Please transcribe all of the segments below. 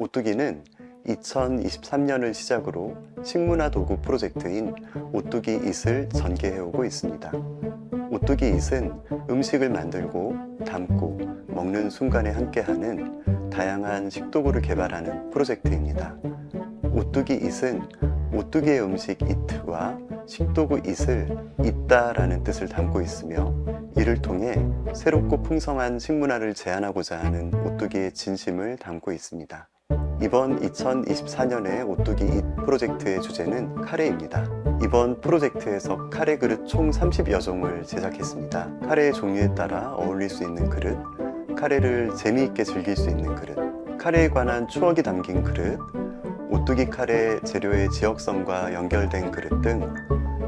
오뚜기는 2023년을 시작으로 식문화 도구 프로젝트인 오뚜기 잇을 전개해오고 있습니다. 오뚜기 잇은 음식을 만들고 담고 먹는 순간에 함께하는 다양한 식도구를 개발하는 프로젝트입니다. 오뚜기 잇은 오뚜기의 음식 이트와 식도구 잇을 잇다라는 뜻을 담고 있으며 이를 통해 새롭고 풍성한 식문화를 제안하고자 하는 오뚜기의 진심을 담고 있습니다. 이번 2024년의 오뚜기 잇 프로젝트의 주제는 카레입니다. 이번 프로젝트에서 카레 그릇 총 30여 종을 제작했습니다. 카레의 종류에 따라 어울릴 수 있는 그릇, 카레를 재미있게 즐길 수 있는 그릇, 카레에 관한 추억이 담긴 그릇, 오뚜기 카레 재료의 지역성과 연결된 그릇 등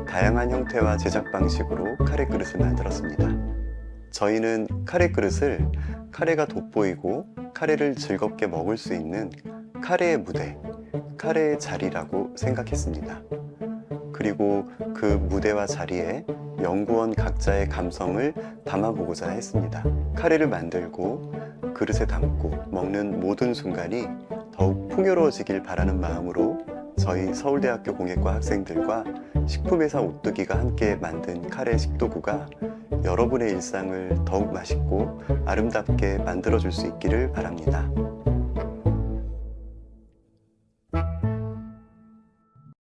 다양한 형태와 제작 방식으로 카레 그릇을 만들었습니다. 저희는 카레 그릇을 카레가 돋보이고 카레를 즐겁게 먹을 수 있는 카레의 무대, 카레의 자리라고 생각했습니다. 그리고 그 무대와 자리에 연구원 각자의 감성을 담아보고자 했습니다. 카레를 만들고 그릇에 담고 먹는 모든 순간이 더욱 풍요로워지길 바라는 마음으로 저희 서울대학교 공예과 학생들과 식품회사 오뚜기가 함께 만든 카레 식도구가 여러분의 일상을 더욱 맛있고 아름답게 만들어줄 수 있기를 바랍니다.